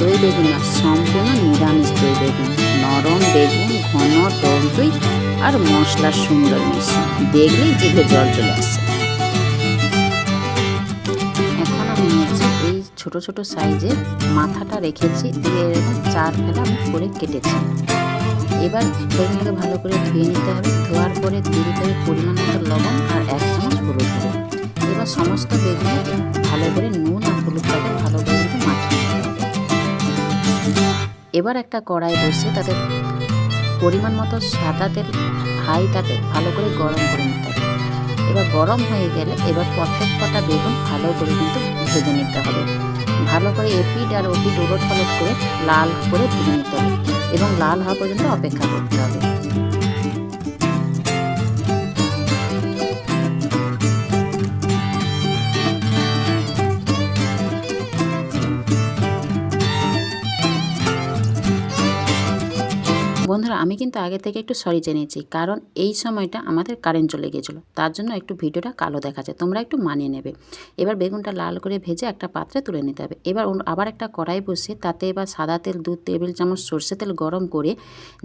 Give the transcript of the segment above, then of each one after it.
দই বেগুন না সম্পূর্ণ নিরামিষ দই বেগুন। নরম বেগুন, ঘন, টক দই আর মশলার সুন্দর মিশ্রণ। দেখলেই জিভে জল চলে আসছে এখন আমি নিয়েছি এই ছোট ছোট সাইজের মাথাটা রেখেছি, দিয়ে এরকম চার ফেলা করে কেটেছি। এবার বেগুনটাকে ভালো করে ধুয়ে নিতে হবে। ধোয়ার পরে দিতে হবে পরিমাণ মতো লবণ আর এক চামচ হলুদ এবার সমস্ত বেগুনে ভালো করে নুন এবার একটা কড়াই বসিয়ে তাতে পরিমাণ মতো সাদা তেল হাই তাতে ভালো করে গরম করে নিতে হবে। এবার গরম হয়ে গেলে এবার প্রত্যেক কটা বেগুন ভালো করে কিন্তু ভেজে নিতে হবে। ভালো করে এপিড আর ওপিড ওলট পালট করে লাল করে ভেজে নিতে হবে এবং লাল হওয়া পর্যন্ত অপেক্ষা করতে হবে। বন্ধুরা, আমি কিন্তু আগে থেকে একটু সরি জেনেছি কারণ এই সময়টা আমাদের কারেন্ট চলে গিয়েছিল। তার জন্য একটু ভিডিওটা কালো দেখাচ্ছে, তোমরা একটু মানিয়ে নেবে। এবার বেগুনটা লাল করে ভেজে একটা পাত্রে তুলে নিতে হবে। এবার আবার একটা কড়াই বসিয়ে তাতে এবার সাদা তেল দু টেবিল চামচ, সর্ষে তেল গরম করে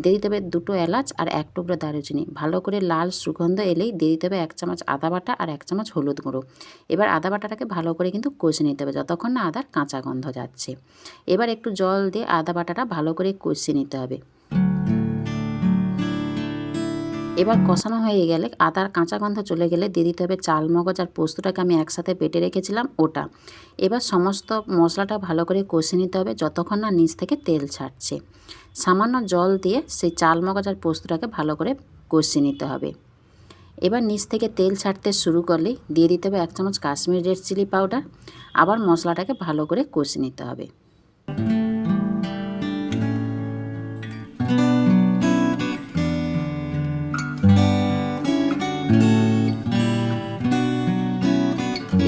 দিয়ে দিতে হবে দুটো এলাচ আর এক টুকরো দারুচিনি। ভালো করে লাল সুগন্ধ এলেই দিয়ে দিতে হবে এক চামচ আদা বাটা আর এক চামচ হলুদ গুঁড়ো। এবার আদা বাটাটাকে ভালো করে কিন্তু কষে নিতে হবে, যতক্ষণ না আদার কাঁচা গন্ধ যাচ্ছে। এবার একটু জল দিয়ে আদা বাটাটা ভালো করে কষিয়ে নিতে হবে। এবার কষানো হয়ে গেলে আদার কাঁচা গন্ধ চলে গেলে দিয়ে দিতে হবে চাল মগজ আর পোস্তটাকে আমি একসাথে বেটে রেখেছিলাম ওটা। এবার সমস্ত মশলাটা ভালো করে কষে নিতে হবে যতক্ষণ না নিচ থেকে তেল ছাড়ছে। সামান্য জল দিয়ে সেই চাল মগজ আর পোস্তটাকে ভালো করে কষিয়ে নিতে হবে। এবার নিচ থেকে তেল ছাড়তে শুরু করলে দিয়ে দিতে হবে এক চামচ কাশ্মীর রেড চিলি পাউডার। আবার মশলাটাকে ভালো করে কষে নিতে হবে।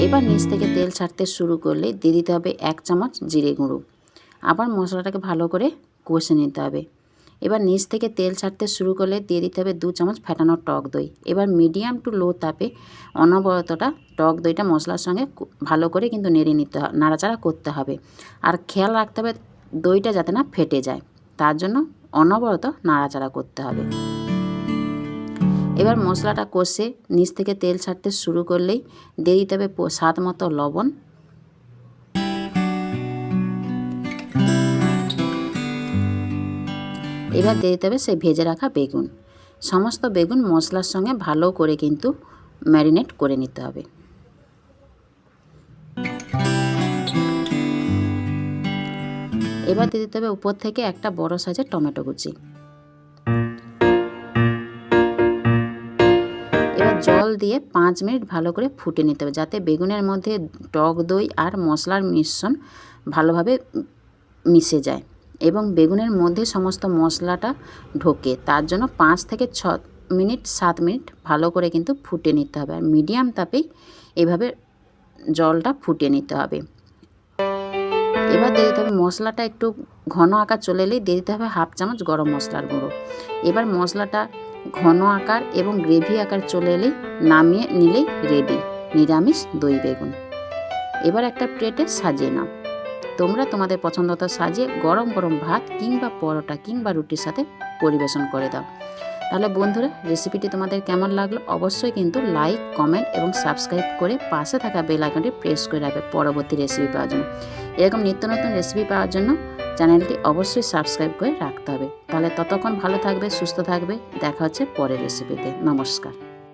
এবার নিচ থেকে তেল ছাড়তে শুরু করলে দিয়ে দিতে হবে এক চামচ জিরে গুঁড়ো। আবার মশলাটাকে ভালো করে কষে নিতে হবে। এবার নিচ থেকে তেল ছাড়তে শুরু করলে দিয়ে দিতে হবে দু চামচ ফেটানো টক দই। এবার মিডিয়াম টু লো তাপে অনবরতটা টক দইটা মশলার সঙ্গে ভালো করে কিন্তু নেড়ে নিতে নাড়াচাড়া করতে হবে। আর খেয়াল রাখতে হবে দইটা যাতে না ফেটে যায়। তার জন্য অনবরত নাড়াচাড়া করতে হবে। এবার মশলাটা কষে নিচ থেকে তেল ছাড়তে শুরু করলেই দিয়ে দিতে হবে স্বাদ মতো লবণ। এবার দিয়ে দিতে হবে সেই ভেজে রাখা বেগুন। সমস্ত বেগুন মশলার সঙ্গে ভালো করে কিন্তু ম্যারিনেট করে নিতে হবে। এবার দিয়ে দিতে হবে উপর থেকে একটা বড় সাইজের টমেটো কুচি। জল দিয়ে পাঁচ মিনিট ভালো করে ফুটে নিতে হবে, যাতে বেগুনের মধ্যে টক দই আর মশলার মিশ্রণ ভালোভাবে মিশে যায় এবং বেগুনের মধ্যে সমস্ত মশলাটা ঢোকে। তার জন্য পাঁচ থেকে ছ মিনিট, সাত মিনিট ভালো করে কিন্তু ফুটে নিতে হবে আর মিডিয়াম তাপেই এভাবে জলটা ফুটে নিতে হবে। এবার দিয়ে দিতে হবে মশলাটা একটু ঘন আকার চলে এলেই দিয়ে দিতে হবে হাফ চামচ গরম মশলার গুঁড়ো। এবার মশলাটা ঘন আকার এবং গ্রেভি আকার চলে এলেই নামিয়ে নিলেই রেডি নিরামিষ দই বেগুন। এবার একটা প্লেটে সাজিয়ে নাও। তোমরা তোমাদের পছন্দতা সাজিয়ে গরম গরম ভাত কিংবা পরোটা কিংবা রুটির সাথে পরিবেশন করে দাও। তাহলে বন্ধুরা রেসিপিটি তোমাদের কেমন লাগল অবশ্যই কিন্তু লাইক কমেন্ট এবং সাবস্ক্রাইব করে পাশে থাকা বেল আইকনটি প্রেস করে রাখবে পরবর্তী রেসিপি পাওয়ার জন্য। এরকম নিত্য নতুন রেসিপি পাওয়ার জন্য চ্যানেলটি অবশ্যই সাবস্ক্রাইব করে রাখতে হবে। তাহলে ততক্ষণ ভালো থাকবে, সুস্থ থাকবে। দেখা হচ্ছে পরের রেসিপিতে নমস্কার।